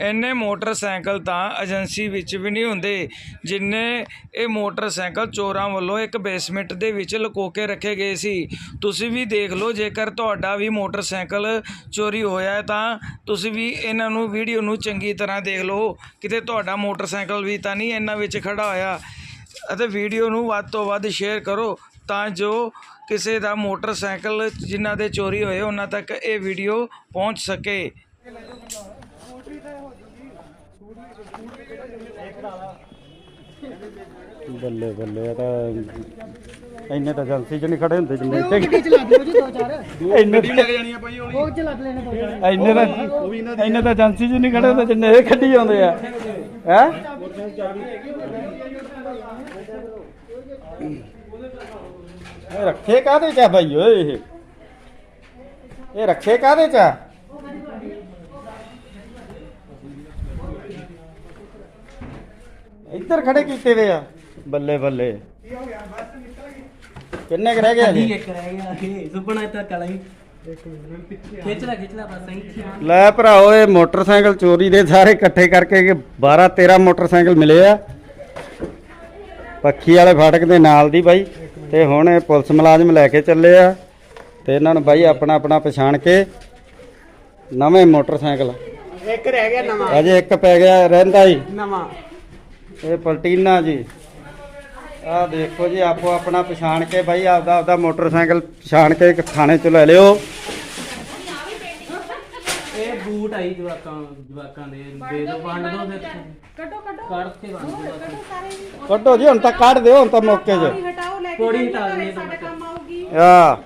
ਇੰਨੇ ਮੋਟਰਸਾਈਕਲ ਤਾਂ ਏਜੰਸੀ ਵਿੱਚ ਵੀ ਨਹੀਂ ਹੁੰਦੇ, ਜਿੰਨੇ ਇਹ ਮੋਟਰਸਾਈਕਲ ਚੋਰਾਂ ਵੱਲੋਂ ਇੱਕ ਬੇਸਮੈਂਟ ਦੇ ਵਿੱਚ ਲੁਕੋ ਕੇ ਰੱਖੇ ਗਏ ਸੀ। ਤੁਸੀਂ ਵੀ ਦੇਖ ਲਓ, ਜੇਕਰ ਤੁਹਾਡਾ ਵੀ ਮੋਟਰਸਾਈਕਲ ਚੋਰੀ ਹੋਇਆ ਹੈ ਤਾਂ ਤੁਸੀਂ ਵੀ ਇਹਨਾਂ ਨੂੰ ਵੀਡੀਓ ਨੂੰ ਚੰਗੀ ਤਰ੍ਹਾਂ ਦੇਖ ਲਓ। ਕਿਤੇ ਤੁਹਾਡਾ ਮੋਟਰਸਾਈਕਲ ਵੀ ਤਾਂ ਨਹੀਂ ਇਹਨਾਂ ਵਿੱਚ ਖੜਾ ਹੋਇਆ। ਅਤੇ ਵੀਡੀਓ ਨੂੰ ਵੱਧ ਤੋਂ ਵੱਧ ਸ਼ੇਅਰ ਕਰੋ, ਤਾਂ ਜੋ ਕਿਸੇ ਦਾ ਮੋਟਰਸਾਈਕਲ ਜਿਨ੍ਹਾਂ ਦੇ ਚੋਰੀ ਹੋਏ, ਉਹਨਾਂ ਤੱਕ ਇਹ ਵੀਡੀਓ ਪਹੁੰਚ ਸਕੇ। ਬੱਲੇ ਬੱਲੇ ਇਹ ਤਾਂ ਇੰਨੇ ਤਾਂ ਏਜੰਸੀ 'ਚ ਨਹੀਂ ਖੜੇ ਹੁੰਦੇ ਜਿੰਨੇ ਇੱਥੇ ਗੱਡੀ ਚਲਾ ਦਿਓ ਜੀ ਦੋ ਚਾਰ। ਇੰਨੇ ਉਹ ਚਲਾ ਲੈਣੇ ਦੋ ਚਾਰ। ਇੰਨੇ ਤਾਂ ਇੰਨੇ ਤਾਂ ਏਜੰਸੀ 'ਚ ਨਹੀਂ ਖੜੇ ਹੁੰਦੇ ਜਿੰਨੇ ਇਹ ਖੱਡੀ ਆਉਂਦੇ ਆ। ਹੈ? ਇਹ ਰੱਖੇ ਕਾਦੇ ਚ ਆ ਭਾਈ ਓਏ ਇਹ? ਇਹ ਰੱਖੇ ਕਾਦੇ ਚ ਆ? ਇੱਧਰ ਖੜੇ ਕੀਤੇ ਵੇ ਆ। ਬੱਲੇ ਬੱਲੇ। ਕਿੰਨੇ ਕੁ ਰਹਿ ਗਏ ਠੀਕ ਜੀ ਇੱਕ ਰਹਿ ਗਿਆ ਇਹ ਸੁਪਨਾ ਤਾਂ ਕਲਾ ਹੀ। ਖਿੱਚ ਲੈ ਖਿੱਚ ਲੈ ਬਸ ਐਂ ਲੈ। ਭਰਾਓ ਇਹ ਮੋਟਰਸਾਈਕਲ ਚੋਰੀ ਦੇ ਸਾਰੇ ਇਕੱਠੇ ਕਰਕੇ 12 13 ਮੋਟਰਸਾਈਕਲ ਮਿਲੇ ਆ। ਪੱਖੀ ਵਾਲੇ ਫਾਟਕ ਦੇ ਨਾਲ ਦੀ ਬਾਈ ਤੇ ਹੁਣ ਇਹ ਪੁਲਿਸ ਮੁਲਾਜ਼ਮ ਲੈ ਕੇ ਚੱਲੇ ਆ। ਤੇ ਇਹਨਾਂ ਨੂੰ ਬਾਈ ਆਪਣਾ ਆਪਣਾ ਪਛਾਣ ਕੇ ਨਵੇਂ ਮੋਟਰਸਾਈਕਲ। ਇੱਕ ਰਹਿ ਗਿਆ ਨਵਾਂ। ਅਜੇ ਇੱਕ ਪੈ ਗਿਆ ਰਹਿੰਦਾ ਹੀ। ਨਵਾਂ। ਇਹ ਪਲਟੀਨਾ ਜੀ। ਆਹ ਦੇਖੋ ਜੀ ਆਪੋ ਆਪਣਾ ਪਛਾਣ ਕੇ ਬਾਈ ਆਪਦਾ ਆਪਦਾ ਮੋਟਰਸਾਈਕਲ ਪਛਾਣ ਕੇ ਇੱਕ ਥਾਣੇ ਚ ਲੈ ਲਿਓ। ਇਹ ਬੂਟ ਆਈ ਜਵਾਕਾਂ ਜਵਾਕਾਂ ਦੇ। ਦੇ ਦੋ ਵੰਡ ਦੋ ਫਿਰ। ਕੱਢੋ ਕੱਢੋ। ਕੱਢ ਕੇ ਵੰਡ ਦੋ ਕੱਢੋ ਸਾਰੇ ਕੱਢੋ ਜੀ ਹੁਣ ਤਾਂ ਕੱਢ ਦਿਓ ਹੁਣ ਤਾਂ ਮੌਕੇ 'ਚ। ਹਟਾਓ ਲੈ ਕੇ ਹਟਾ ਦੇਣੀ ਸਾਡੇ ਕੰਮ ਆਊਗੀ। ਆ